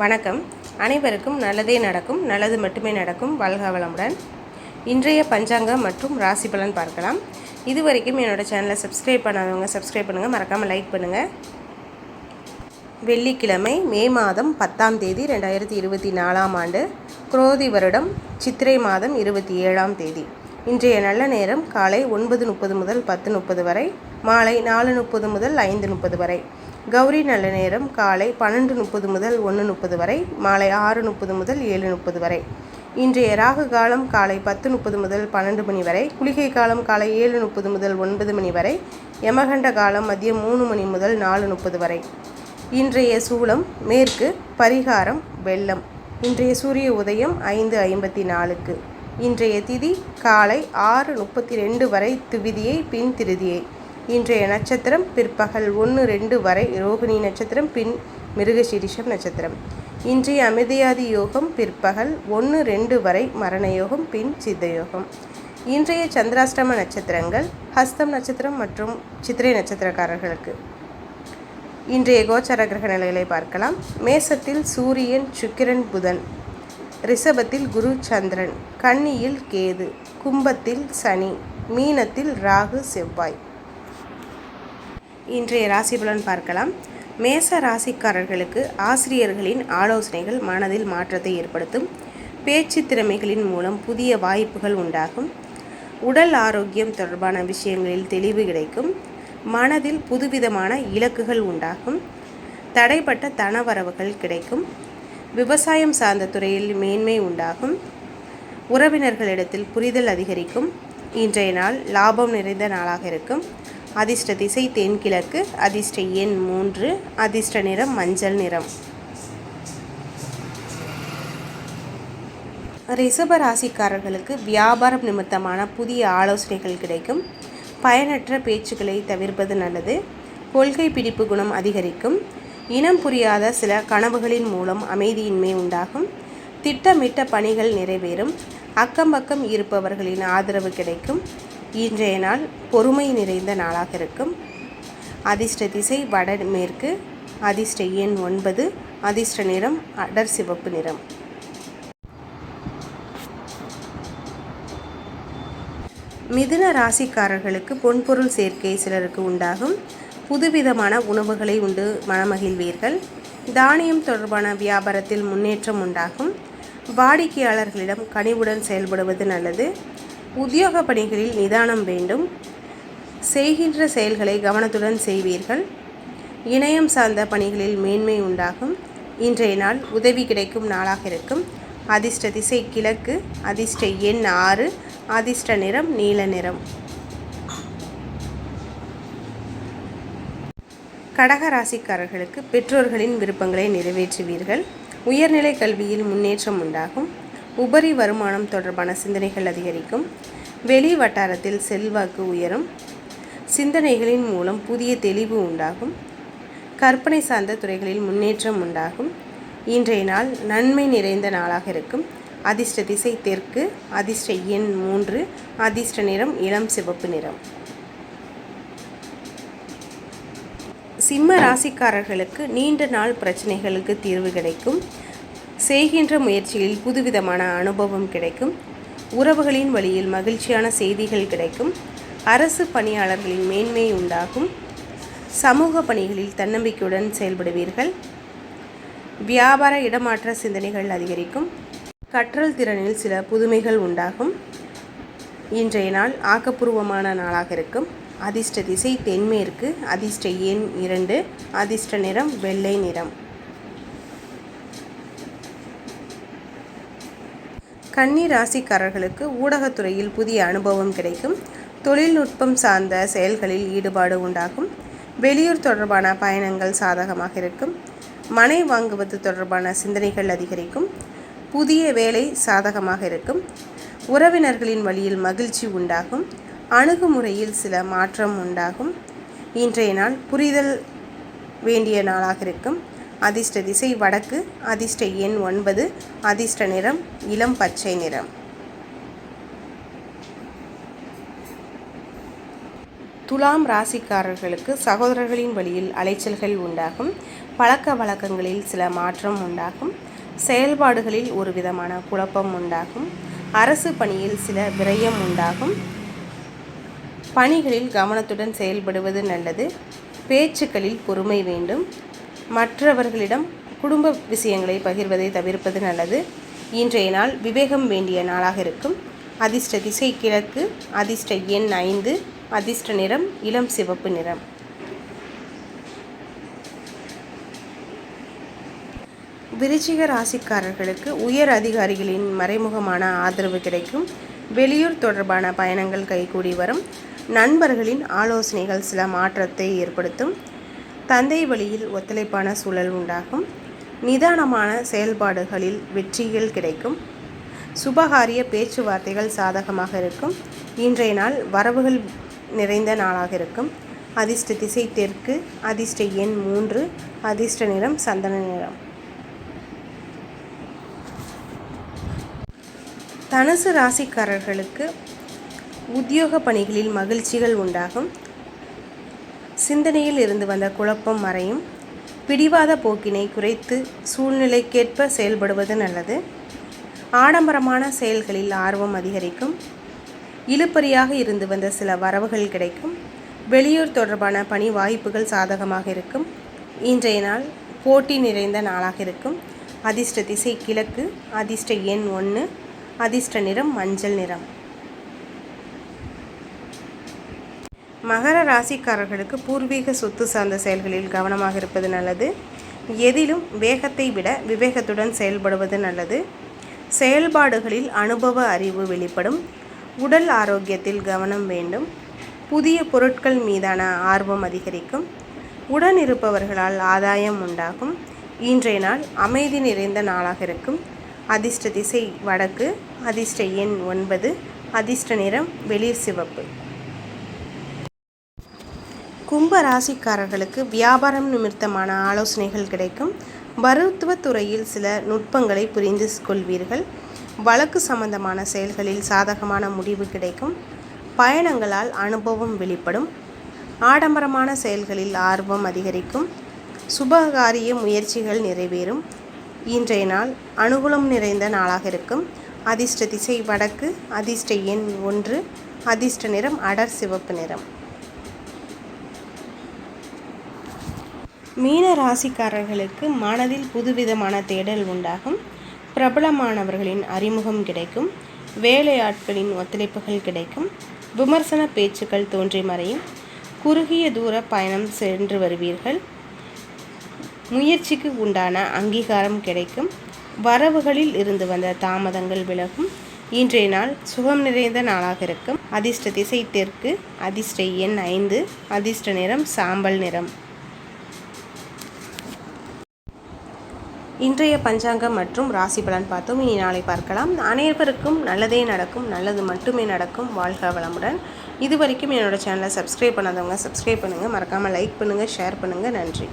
வணக்கம். அனைவருக்கும் நல்லதே நடக்கும் நல்லது மட்டுமே நடக்கும் வாழ்க வளமுடன். இன்றைய பஞ்சாங்கம் மற்றும் ராசி பலன் பார்க்கலாம். இது வரைக்கும் என்னோட சேனலை சப்ஸ்கிரைப் பண்ணாதவங்க சப்ஸ்கிரைப் பண்ணுங்கள் மறக்காமல் லைக் பண்ணுங்கள் வெள்ளிக்கிழமை மே மாதம் பத்தாம் தேதி ரெண்டாயிரத்தி இருபத்தி நாலாம் ஆண்டு குரோதி வருடம் சித்திரை மாதம் இருபத்தி ஏழாம் தேதி. இன்றைய நல்ல நேரம் காலை ஒன்பது முப்பது முதல் பத்து முப்பது வரை மாலை நாலு முப்பது முதல் ஐந்து முப்பது வரை. கௌரி நல்ல நேரம் காலை பன்னெண்டு முப்பது முதல் ஒன்று முப்பது வரை மாலை ஆறு முப்பது முதல் ஏழு முப்பது வரை. இன்றைய ராகு காலம் காலை பத்து முப்பது முதல் பன்னெண்டு மணி வரை குளிகை காலம் காலை ஏழு முப்பது முதல் ஒன்பது மணி வரை யமகண்ட காலம் மதியம் மூணு மணி முதல் நாலு முப்பது வரை. இன்றைய சூளம் மேற்கு பரிகாரம் வெள்ளம். இன்றைய சூரிய உதயம் ஐந்து ஐம்பத்தி நாலுக்கு. இன்றைய திதி காலை ஆறு முப்பத்தி ரெண்டு வரை துவிதியை பின் திருதியை. இன்றைய நட்சத்திரம் பிற்பகல் ஒன்று ரெண்டு வரை ரோகிணி நட்சத்திரம் பின் மிருகசீரிஷம் நட்சத்திரம். இன்றைய அமைதியாதி யோகம் பிற்பகல் ஒன்று ரெண்டு வரை மரண யோகம் பின் சித்த யோகம். இன்றைய சந்திராஷ்டம நட்சத்திரங்கள் ஹஸ்தம் நட்சத்திரம் மற்றும் சித்திரை நட்சத்திரக்காரர்களுக்கு. இன்றைய கோச்சர கிரக நிலைகளை பார்க்கலாம். மேசத்தில் சூரியன் சுக்கிரன் புதன். ரிஷபத்தில் குரு சந்திரன். கன்னியில் கேது. கும்பத்தில் சனி. மீனத்தில் ராகு செவ்வாய். இன்றைய ராசி பலன் பார்க்கலாம். மேச ராசிக்காரர்களுக்கு ஆசிரியர்களின் ஆலோசனைகள் மனதில் மாற்றத்தை ஏற்படுத்தும். பேச்சு திறமைகளின் மூலம் புதிய வாய்ப்புகள் உண்டாகும். உடல் ஆரோக்கியம் தொடர்பான விஷயங்களில் தெளிவு கிடைக்கும். மனதில் புதுவிதமான இலக்குகள் உண்டாகும். தடைப்பட்ட தனவரவுகள் கிடைக்கும். விவசாயம் சார்ந்த துறையில் மேன்மை உண்டாகும். உறவினர்களிடத்தில் புரிதல் அதிகரிக்கும். இன்றைய நாள் லாபம் நிறைந்த நாளாக இருக்கும். அதிர்ஷ்ட திசை தென்கிழக்கு அதிர்ஷ்ட எண் மூன்று அதிர்ஷ்ட நிறம் மஞ்சள் நிறம். ரிஷப ராசிக்காரர்களுக்கு வியாபாரம் நிமித்தமான புதிய ஆலோசனைகள் கிடைக்கும். பயனற்ற பேச்சுக்களை தவிர்ப்பது நல்லது. கொள்கை பிடிப்பு குணம் அதிகரிக்கும். இனம் புரியாத சில கனவுகளின் மூலம் அமைதியின்மை உண்டாகும். திட்டமிட்ட பணிகள் நிறைவேறும். அக்கம் பக்கம் இருப்பவர்களின் ஆதரவு கிடைக்கும். இன்றைய நாள் பொறுமை நிறைந்த நாளாக இருக்கும். அதிர்ஷ்ட திசை வடமேற்கு அதிர்ஷ்ட எண் ஒன்பது அதிர்ஷ்ட நிறம் அடர் சிவப்பு நிறம். மிதுன ராசிக்காரர்களுக்கு பொன்பொருள் சேர்க்கை சிலருக்கு உண்டாகும். புதுவிதமான உணவுகளை உண்டு மனமகிழ்வீர்கள். தானியம் தொடர்பான வியாபாரத்தில் முன்னேற்றம் உண்டாகும். வாடிக்கையாளர்களிடம் கனிவுடன் செயல்படுவது நல்லது. உத்தியோக பணிகளில் நிதானம் வேண்டும். செய்கின்ற செயல்களை கவனத்துடன் செய்வீர்கள். இணையம் சார்ந்த பணிகளில் மேன்மை உண்டாகும். இன்றைய நாள் உதவி கிடைக்கும் நாளாக இருக்கும். அதிர்ஷ்ட திசை கிழக்கு அதிர்ஷ்ட எண் ஆறு அதிர்ஷ்ட நிறம் நீல நிறம். கடக ராசிக்காரர்களுக்கு பெற்றோர்களின் விருப்பங்களை நிறைவேற்றுவீர்கள். உயர்நிலை கல்வியில் முன்னேற்றம் உண்டாகும். உபரி வருமானம் தொடர்பான சிந்தனைகள் அதிகரிக்கும். வெளி வட்டாரத்தில் செல்வாக்கு உயரும். சிந்தனைகளின் மூலம் புதிய தெளிவு உண்டாகும். கற்பனை சார்ந்த துறைகளில் முன்னேற்றம் உண்டாகும். இன்றைய நாள் நன்மை நிறைந்த நாளாக இருக்கும். அதிர்ஷ்ட திசை தெற்கு அதிர்ஷ்ட எண் மூன்று அதிர்ஷ்ட நிறம் இளம் சிவப்பு நிறம். சிம்ம ராசிக்காரர்களுக்கு நீண்ட நாள் பிரச்சனைகளுக்கு தீர்வு கிடைக்கும். செய்கின்ற முயற்சிகளில் புதுவிதமான அனுபவம் கிடைக்கும். உறவுகளின் வழியில் மகிழ்ச்சியான செய்திகள் கிடைக்கும். அரசு பணியாளர்களின் மேன்மை உண்டாகும். சமூக பணிகளில் தன்னம்பிக்கையுடன் செயல்படுவீர்கள். வியாபார இடமாற்ற சிந்தனைகள் அதிகரிக்கும். கற்றல் திறனில் சில புதுமைகள் உண்டாகும். இன்றைய நாள் ஆக்கப்பூர்வமான நாளாக இருக்கும். அதிர்ஷ்ட திசை தென்மேற்கு அதிர்ஷ்ட எண் இரண்டு அதிர்ஷ்ட நிறம் வெள்ளை நிறம். கன்னி ராசிக்காரர்களுக்கு ஊடகத்துறையில் புதிய அனுபவம் கிடைக்கும். தொழில்நுட்பம் சார்ந்த செயல்களில் ஈடுபாடு உண்டாகும். வெளியூர் தொடர்பான பயணங்கள் சாதகமாக இருக்கும். மனை வாங்குவது தொடர்பான சிந்தனைகள் அதிகரிக்கும். புதிய வேலை சாதகமாக இருக்கும். உறவினர்களின் வழியில் மகிழ்ச்சி உண்டாகும். அணுகுமுறையில் சில மாற்றம் உண்டாகும். இன்றைய நாள் புரிதல் வேண்டிய நாளாக இருக்கும். அதிர்ஷ்ட திசை வடக்கு அதிர்ஷ்ட எண் ஒன்பது அதிர்ஷ்ட நிறம் இளம் பச்சை நிறம். துலாம் ராசிக்காரர்களுக்கு சகோதரர்களின் வழியில் அலைச்சல்கள் உண்டாகும். பழக்க வழக்கங்களில் சில மாற்றம் உண்டாகும். செயல்பாடுகளில் ஒரு விதமான குழப்பம் உண்டாகும். அரசு பணியில் சில விரயம் உண்டாகும். பணிகளில் கவனத்துடன் செயல்படுவது நல்லது. பேச்சுக்களில் பொறுமை வேண்டும். மற்றவர்களிடம் குடும்ப விஷயங்களை பகிர்வதை தவிர்ப்பது நல்லது. இன்றைய நாள் விவேகம் வேண்டிய நாளாக இருக்கும். அதிர்ஷ்ட திசை கிழக்கு அதிர்ஷ்ட எண் ஐந்து அதிர்ஷ்ட நிறம் இளம் சிவப்பு நிறம். விருச்சிக ராசிக்காரர்களுக்கு உயர் அதிகாரிகளின் மறைமுகமான ஆதரவு கிடைக்கும். வெளியூர் தொடர்பான பயணங்கள் கைகூடி வரும். நண்பர்களின் ஆலோசனைகள் சில மாற்றத்தை ஏற்படுத்தும். தந்தை வழியில் ஒத்துழைப்பான சூழல் உண்டாகும். நிதானமான செயல்பாடுகளில் வெற்றிகள் கிடைக்கும். சுபகாரிய பேச்சுவார்த்தைகள் சாதகமாக இருக்கும். இன்றைய நாள் வரவுகள் நிறைந்த நாளாக இருக்கும். அதிர்ஷ்ட திசை தெற்கு அதிர்ஷ்ட எண் மூன்று அதிர்ஷ்ட நிறம் சந்தன நிறம். தனுசு ராசிக்காரர்களுக்கு உத்தியோக பணிகளில் மகிழ்ச்சிகள் உண்டாகும். சிந்தனையில் இருந்து வந்த குழப்பம் மறையும். பிடிவாத போக்கினை குறைத்து சூழ்நிலைக்கேற்ப செயல்படுவது நல்லது. ஆடம்பரமான செயல்களில் ஆர்வம் அதிகரிக்கும். இழுப்பறியாக இருந்து வந்த சில வரவுகள் கிடைக்கும். வெளியூர் தொடர்பான பணி வாய்ப்புகள் சாதகமாக இருக்கும். இன்றைய நாள் போட்டி நிறைந்த நாளாக இருக்கும். அதிர்ஷ்ட திசை கிழக்கு அதிர்ஷ்ட எண் ஒன்று அதிர்ஷ்ட நிறம் மஞ்சள் நிறம். மகர ராசிக்காரர்களுக்கு பூர்வீக சொத்து சார்ந்த செயல்களில் கவனமாக இருப்பது நல்லது. எதிலும் வேகத்தை விட விவேகத்துடன் செயல்படுவது நல்லது. செயல்பாடுகளில் அனுபவ அறிவு வெளிப்படும். உடல் ஆரோக்கியத்தில் கவனம் வேண்டும். புதிய பொருட்கள் மீதான ஆர்வம் அதிகரிக்கும். உடன் இருப்பவர்களால் ஆதாயம் உண்டாகும். இன்றைய நாள் அமைதி நிறைந்த நாளாக இருக்கும். அதிர்ஷ்ட திசை வடக்கு அதிர்ஷ்ட எண் ஒன்பது அதிர்ஷ்ட நிறம் வெளிர் சிவப்பு. கும்ப ராசிக்காரர்களுக்கு வியாபாரம் நிமித்தமான ஆலோசனைகள் கிடைக்கும். மருத்துவத்துறையில் சில நுட்பங்களை புரிந்து கொள்வீர்கள். வழக்கு சம்பந்தமான செயல்களில் சாதகமான முடிவு கிடைக்கும். பயணங்களால் அனுபவம் வெளிப்படும். ஆடம்பரமான செயல்களில் ஆர்வம் அதிகரிக்கும். சுபகாரிய முயற்சிகள் நிறைவேறும். இன்றைய நாள் அனுகூலம் நிறைந்த நாளாக இருக்கும். அதிர்ஷ்ட திசை வடக்கு அதிர்ஷ்ட எண் ஒன்று அதிர்ஷ்ட நிறம் அடர் சிவப்பு நிறம். மீன ராசிக்காரர்களுக்கு மனதில் புதுவிதமான தேடல் உண்டாகும். பிரபலமானவர்களின் அறிமுகம் கிடைக்கும். வேலையாட்களின் ஒத்துழைப்புகள் கிடைக்கும். விமர்சன பேச்சுக்கள் தோன்றி மறையும். குறுகிய தூர பயணம் சென்று வருவீர்கள். முயற்சிக்கு உண்டான அங்கீகாரம் கிடைக்கும். வரவுகளில் இருந்து வந்த தாமதங்கள் விலகும். இன்றைய நாள் சுகம் நிறைந்த நாளாக இருக்கும். அதிர்ஷ்ட திசை தெற்கு அதிர்ஷ்ட எண் ஐந்து அதிர்ஷ்ட நிறம் சாம்பல் நிறம். இன்றைய பஞ்சாங்கம் மற்றும் ராசி பலன் பார்த்தோம் இனி நாளை பார்க்கலாம். அனைவருக்கும் நல்லதே நடக்கும் நல்லது மட்டுமே நடக்கும் வாழ்க வளமுடன். இது வரைக்கும் என்னோடய சேனலை சப்ஸ்கிரைப் பண்ணாதவங்க சப்ஸ்கிரைப் பண்ணுங்கள் மறக்காமல் லைக் பண்ணுங்கள் ஷேர் பண்ணுங்கள் நன்றி.